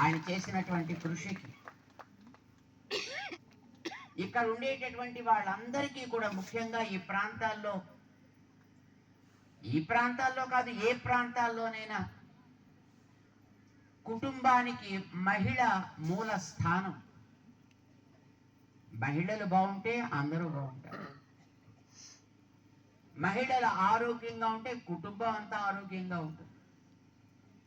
ఆయన చేసినటువంటి కృషికి. ఇక్కడ ఉండేటటువంటి వాళ్ళందరికీ కూడా ముఖ్యంగా ఈ ప్రాంతాల్లో ఈ ప్రాంతాల్లో కాదు ఏ ప్రాంతాల్లోనైనా కుటుంబానికి మహిళ మూల స్థానం. మహిళలు బాగుంటే అందరూ బాగుంటారు. మహిళలు ఆరోగ్యంగా ఉంటే కుటుంబం అంతా ఆరోగ్యంగా ఉంటుంది.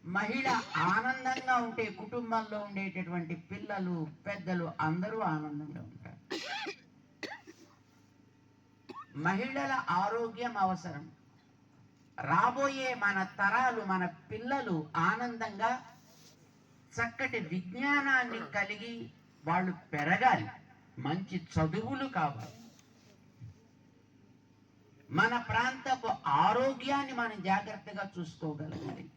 మహిళ ఆనందంగా ఉంటే కుటుంబంలో ఉండేటటువంటి పిల్లలు పెద్దలు అందరూ ఆనందంగా ఉంటారు. మహిళల ఆరోగ్యం అవసరం. రాబోయే మన తరాలు మన పిల్లలు ఆనందంగా చక్కటి విజ్ఞానాన్ని కలిగి వాళ్ళు పెరగాలి. మంచి చదువులు కావాలి. మన ప్రాంతపు ఆరోగ్యాన్ని మనం జాగ్రత్తగా చూసుకోగలగాలి.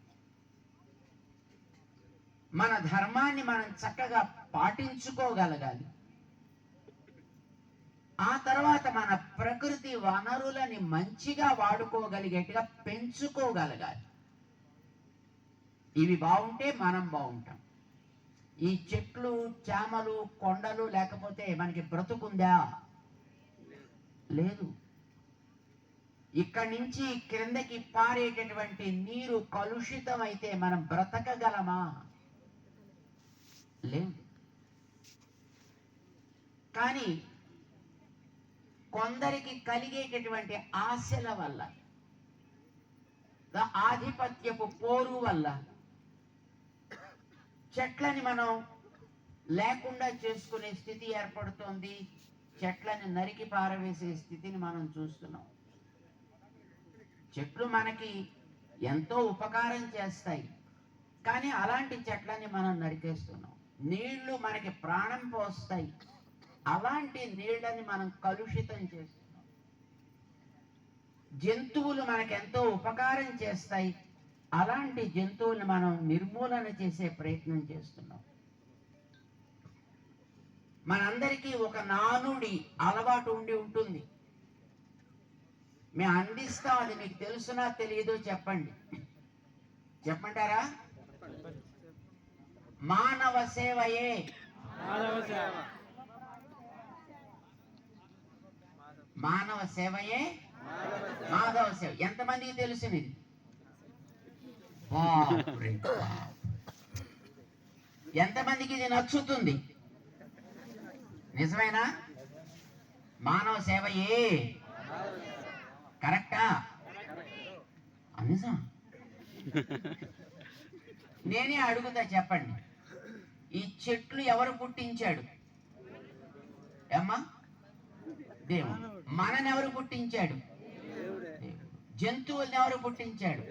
మన ధర్మాన్ని మనం చక్కగా పాటించుకోగలగాలి. ఆ తర్వాత మన ప్రకృతి వనరులని మంచిగా వాడుకోగలిగేట్టుగా పెంచుకోగలగాలి. ఇవి బాగుంటే మనం బాగుంటాం. ఈ చెట్లు చామలు కొండలు లేకపోతే మనకి బ్రతుకుందా? లేదు. ఇక్కడి నుంచి క్రిందకి పారేటటువంటి నీరు కలుషితం అయితే మనం బ్రతకగలమా? లేదు కానీ కొందరికి కలిగేటటువంటి ఆశల వల్ల ఆధిపత్యపు పోరు వల్ల చెట్లని మనం లేకుండా చేసుకునే స్థితి ఏర్పడుతోంది. చెట్లని నరికి పారవేసే స్థితిని మనం చూస్తున్నాం. చెట్లు మనకి ఎంతో ఉపకారం చేస్తాయి. కానీ అలాంటి చెట్లని మనం నరికేస్తున్నాం. నీళ్ళు మనకి ప్రాణం పోస్తాయి. అలాంటి నీళ్ళని మనం కలుషితం చేస్తున్నాం. జంతువులు మనకు ఎంతో ఉపకారం చేస్తాయి. అలాంటి జంతువులను మనం నిర్మూలన చేసే ప్రయత్నం చేస్తున్నాం. మనందరికీ ఒక నానుడి అలవాటు ఉండి ఉంటుంది. మేము అందిస్తాం అది మీకు తెలుసునా తెలియదో చెప్పండి. చెప్పంటారా మానవ సేవయే. మానవ సేవ. మానవ సేవయే. మాధవ సేవ. ఎంతమందికి తెలుసు ఇది. ఎంతమందికి ఇది నచ్చుతుంది? నిజమేనా? మానవ సేవయే. కరెక్టా? నిజం. నేనే అడుగుతా చెప్పండి. ఈ చెట్లు ఎవరు పుట్టించాడు? ఏమ్మా? దేవుడు. మనని ఎవరు పుట్టించాడు? దేవుడు. జంతువుల్ని ఎవరు పుట్టించాడు?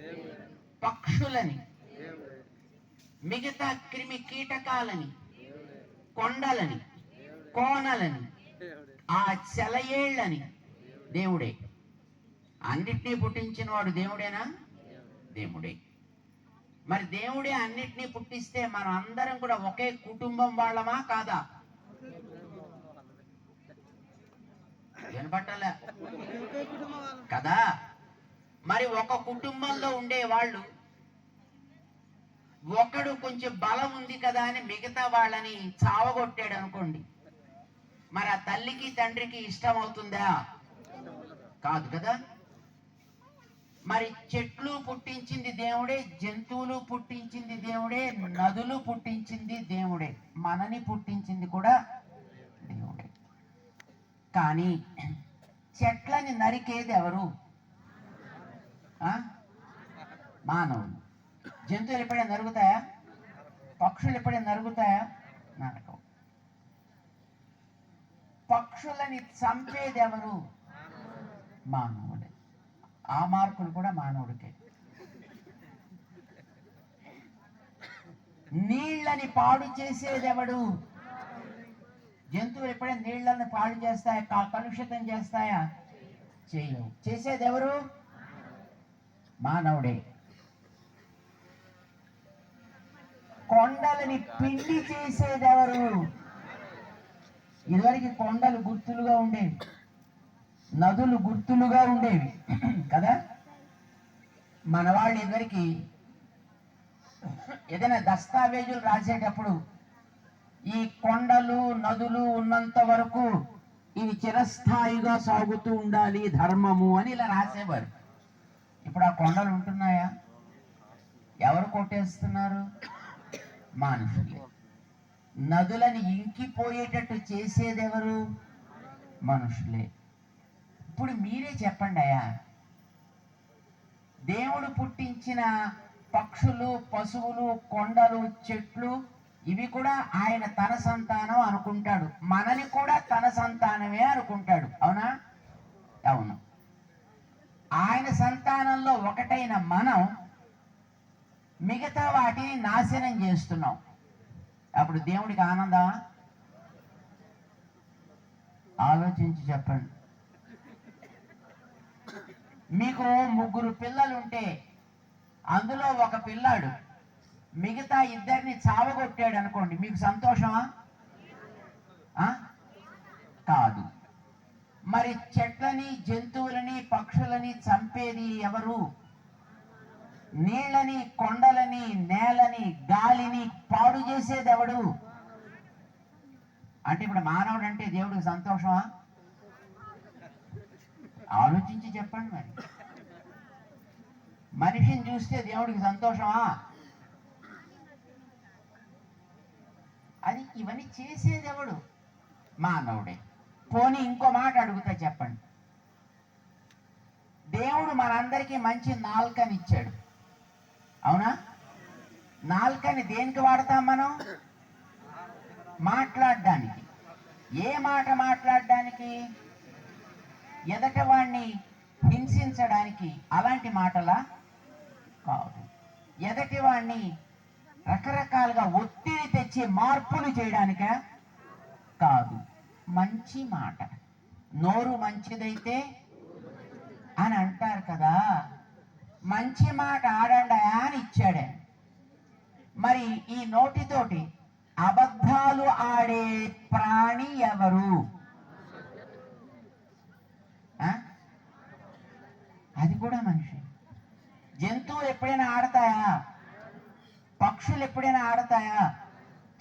పక్షులని. మిగతా క్రిమి కీటకాలని. కొండలని. కోనలని. ఆ చెలయేళ్ళని దేవుడే. అన్నిటినీ పుట్టించిన వాడు దేవుడేనా? దేవుడే. మరి దేవుడే అన్నిటినీ పుట్టిస్తే మనం అందరం కూడా ఒకే కుటుంబం వాళ్ళమా కాదా? వినపట్టలే. కదా? మరి ఒక కుటుంబంలో ఉండే వాళ్ళు ఒకడు కొంచెం బలం ఉంది కదా అని మిగతా వాళ్ళని చావగొట్టాడు అనుకోండి. మరి ఆ తల్లికి తండ్రికి ఇష్టం అవుతుందా కాదు కదా? మరి చెట్లు పుట్టించింది దేవుడే జంతువులు పుట్టించింది దేవుడే నదులు పుట్టించింది దేవుడే. మనని పుట్టించింది కూడా దేవుడే. కానీ చెట్లని నరికేది ఎవరు? ఆ? మానవులు. జంతువులు ఎప్పుడైనా నరుగుతాయా? పక్షులు ఎప్పుడైనా నరుగుతాయా? నరకవు. పక్షులని చంపేది ఎవరు? మానవులు. ఆ మార్కులు కూడా మానవుడికే. నీళ్ళని పాడు చేసేది ఎవడు జంతువులు ఎప్పుడైనా నీళ్ళని పాడు చేస్తాయా? కా- కలుషితం చేస్తాయా? చేయవు. చేసేది ఎవరు మానవుడే. కొండలని పిండి చేసేదెవరు? ఇదివరకు కొండలు గుర్తులుగా ఉండేవి. నదులు గుర్తులుగా ఉండేవి. కదా? మన వాళ్ళు ఏదైనా దస్తావేజులు రాసేటప్పుడు ఈ కొండలు నదులు ఉన్నంత వరకు ఇది చిరస్థాయిగా సాగుతూ ఉండాలి ధర్మము అని ఇలా రాసేవారు. ఇప్పుడు ఆ కొండలు ఉంటున్నాయా? ఎవరు కొట్టేస్తున్నారు? మనుషులే. నదులని ఇంకిపోయేటట్టు చేసేది ఎవరు మనుషులే. ఇప్పుడు మీరే చెప్పండి అయ్యా. దేవుడు పుట్టించిన పక్షులు పశువులు కొండలు చెట్లు ఇవి కూడా ఆయన తన సంతానం అనుకుంటాడు. మనని కూడా తన సంతానమే అనుకుంటాడు. అవునా? అవును. ఆయన సంతానంలో ఒకటైన మనం మిగతా వాటిని నాశనం చేస్తున్నాం. అప్పుడు దేవుడికి ఆనందమా? ఆలోచించి చెప్పండి. మీకు ముగ్గురు పిల్లలు ఉంటే అందులో ఒక పిల్లాడు మిగతా ఇద్దరిని చావగొట్టాడు అనుకోండి మీకు సంతోషమా? ఆ? కాదు. మరి చెట్లని జంతువులని పక్షులని చంపేది ఎవరు? నీళ్ళని కొండలని నేలని గాలిని పాడు చేసేది ఎవడు అంటే ఇప్పుడు మానవుడు అంటే దేవుడికి సంతోషమా? ఆలోచించి చెప్పండి మరి. మనిషిని చూస్తే దేవుడికి సంతోషమా? అది ఇవన్నీ చేసేది ఎవడు మానవుడే. పోనీ ఇంకో మాట అడుగుతా చెప్పండి. దేవుడు మనందరికీ మంచి నాల్కని ఇచ్చాడు అవునా? నాల్కని దేనికి వాడతాం మనం? మాట్లాడడానికి. ఏ మాట మాట్లాడడానికి? ఎదట వాణ్ణి హింసించడానికి అలాంటి మాటలా కాదు. ఎదటి వాణ్ణి రకరకాలుగా ఒత్తిడి తెచ్చి మార్పులు చేయడానిక కాదు. మంచి మాట. నోరు మంచిదైతే అని అంటారు కదా. మంచి మాట ఆడండా అని ఇచ్చాడే. మరి ఈ నోటితోటి అబద్ధాలు ఆడే ప్రాణి ఎవరు ఆ? అది కూడా మనిషి జంతువులు ఎప్పుడైనా ఆడతాయా పక్షులు ఎప్పుడైనా ఆడతాయా?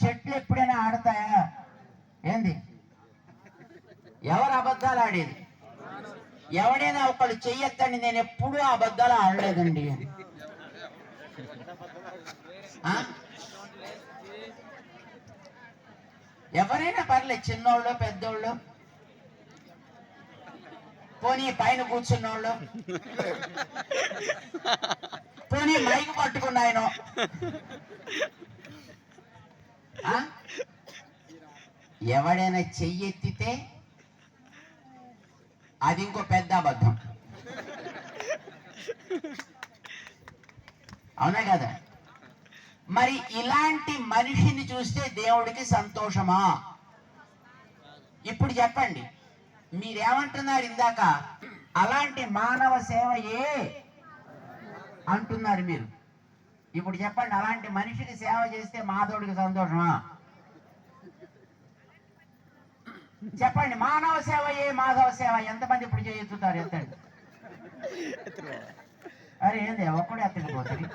చెట్లు ఎప్పుడైనా ఆడతాయా? ఏంది? ఎవరు అబద్ధాలు ఆడేది? ఎవడైనా ఒకళ్ళు చెయ్యొద్దండి నేను ఎప్పుడూ అబద్ధాలు ఆడలేదండి. ఆ? ఎవరైనా పర్లేదు చిన్నోళ్ళు పెద్దోళ్ళు. పోనీ పైన కూర్చున్నోళ్ళు పోనీ మైక్ పట్టుకున్న ఆయన. ఎవడైనా చెయ్యెత్తితే అది ఇంకో పెద్ద అబద్ధం. అవునా కదా? మరి ఇలాంటి మనిషిని చూస్తే దేవుడికి సంతోషమా? ఇప్పుడు చెప్పండి. మీరేమంటున్నారు ఇందాక? అలాంటి మానవ సేవ ఏ అంటున్నారు మీరు. ఇప్పుడు చెప్పండి అలాంటి మనిషికి సేవ చేస్తే మాధవుడికి సంతోషమా? చెప్పండి మానవ సేవ ఏ మాధవ సేవ. ఎంతమంది ఇప్పుడు చేయుతున్నారు? ఎత్తండి అరే ఏంది? ఒక్కడే ఎత్తకపోతుంది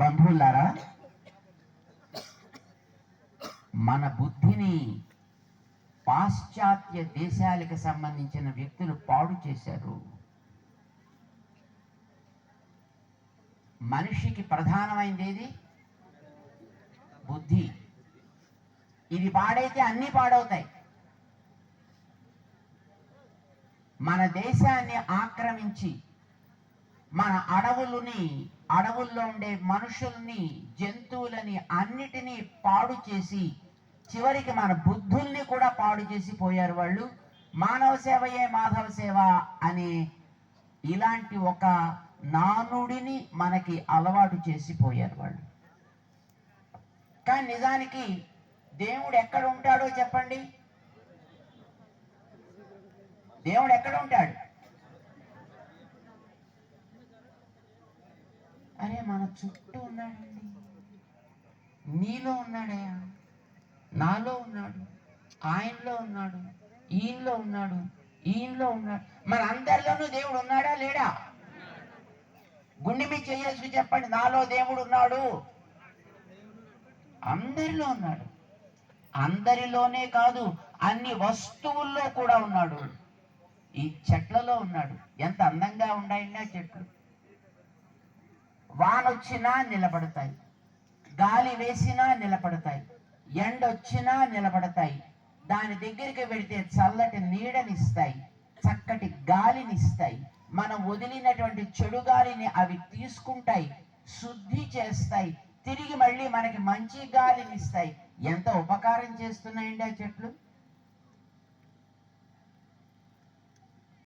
బంధువులారా మన బుద్ధిని పాశ్చాత్య దేశాలకు సంబంధించిన వ్యక్తులు పాడు చేశారు. మనిషికి ప్రధానమైనది ఏది బుద్ధి. ఇది పాడైతే అన్నీ పాడవుతాయి. మన దేశాన్ని ఆక్రమించి మన అడవులని అడవుల్లో ఉండే మనుషుల్ని జంతువులని అన్నిటినీ పాడు చేసి చివరికి మన బుద్ధుల్ని కూడా పాడు చేసి పోయారు వాళ్ళు. మానవ సేవయే మాధవ సేవ అనే ఇలాంటి ఒక నానుడిని మనకి అలవాటు చేసి పోయారు వాళ్ళు. కానీ నిజానికి దేవుడు ఎక్కడ ఉంటాడో చెప్పండి? దేవుడు ఎక్కడ ఉంటాడు? అరే మన చుట్టూ ఉన్నాడండి. నీలో ఉన్నాడయ్యా నాలో ఉన్నాడు ఆయనలో ఉన్నాడు ఈయనలో ఉన్నాడు ఈయనలో ఉన్నాడు. మన అందరిలోనూ దేవుడు ఉన్నాడా లేడా? గుండె మీద చేయాల్సి చెప్పండి నాలో దేవుడు ఉన్నాడు. అందరిలో ఉన్నాడు. అందరిలోనే కాదు అన్ని వస్తువుల్లో కూడా ఉన్నాడు. ఈ చెట్లలో ఉన్నాడు. ఎంత అందంగా ఉన్నాయండి చెట్లు. వానొచ్చినా నిలబడతాయి. గాలి వేసినా నిలబడతాయి. ఎండ వచ్చినా నిలబడతాయి. దాని దగ్గరికి వెడితే చల్లటి నీడనిస్తాయి చక్కటి గాలినిస్తాయి. మనం వదిలినటువంటి చెడు గాలిని అవి తీసుకుంటాయి శుద్ధి చేస్తాయి. తిరిగి మళ్ళీ మనకి మంచి గాలినిస్తాయి. ఎంత ఉపకారం చేస్తున్నాయండి ఆ చెట్లు?